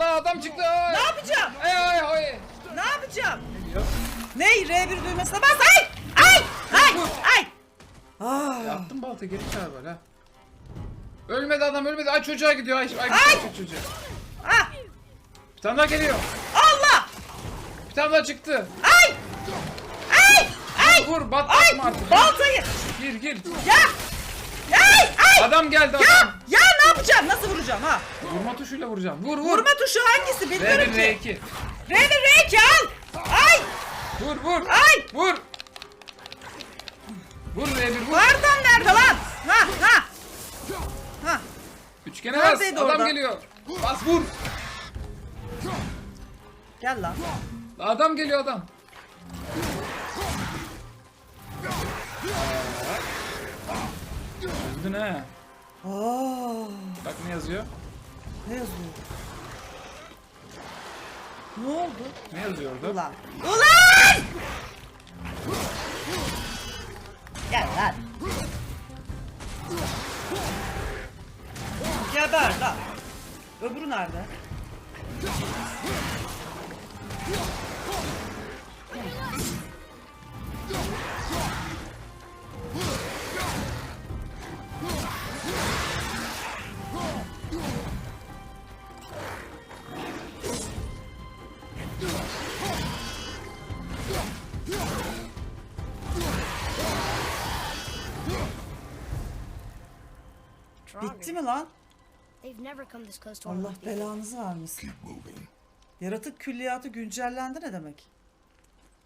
Allah adam çıktı. Ay. Ne yapacağım? Ay ay ay. Ne yapacağım? Ney? R1 düğmesine bas. Ay! Ay! Ay! Ay! Aa, Yaptım balta geri çağır böyle ha. Ölmedi adam ölmedi. Ay çocuğa gidiyor. Ay, ay, Ay! çocuğa. ah! Bir tane daha geliyor. Allah! Bir tane daha çıktı. Ay! Ay! Ay! Vur bat Ay! artık. Baltayı! Gir gir. Ya! Ay! Ay! Adam geldi adam. Ya ne vuracağım ha? Vurma tuşuyla vuracağım. Vur vur. Vurma tuşu hangisi bilmiyorum R1 ki. R2. R1 R2 al! Ay! Vur vur. Ay! Vur. Vur R1 vur. Pardon nerede lan? Ha ha! Ha! Üçgene bas. Adam orada? geliyor. Bas vur. Gel lan. Adam geliyor adam. Öldün ha. Aa, Bak ne yazıyor? ne yazıyor? Ne oldu? Ne yazıyor orada? Ulan. Ulan! Gel lan. Geber lan. Öbürü nerede? Bitti mi lan? Allah belanızı vermesin. Yaratık külliyatı güncellendi ne demek?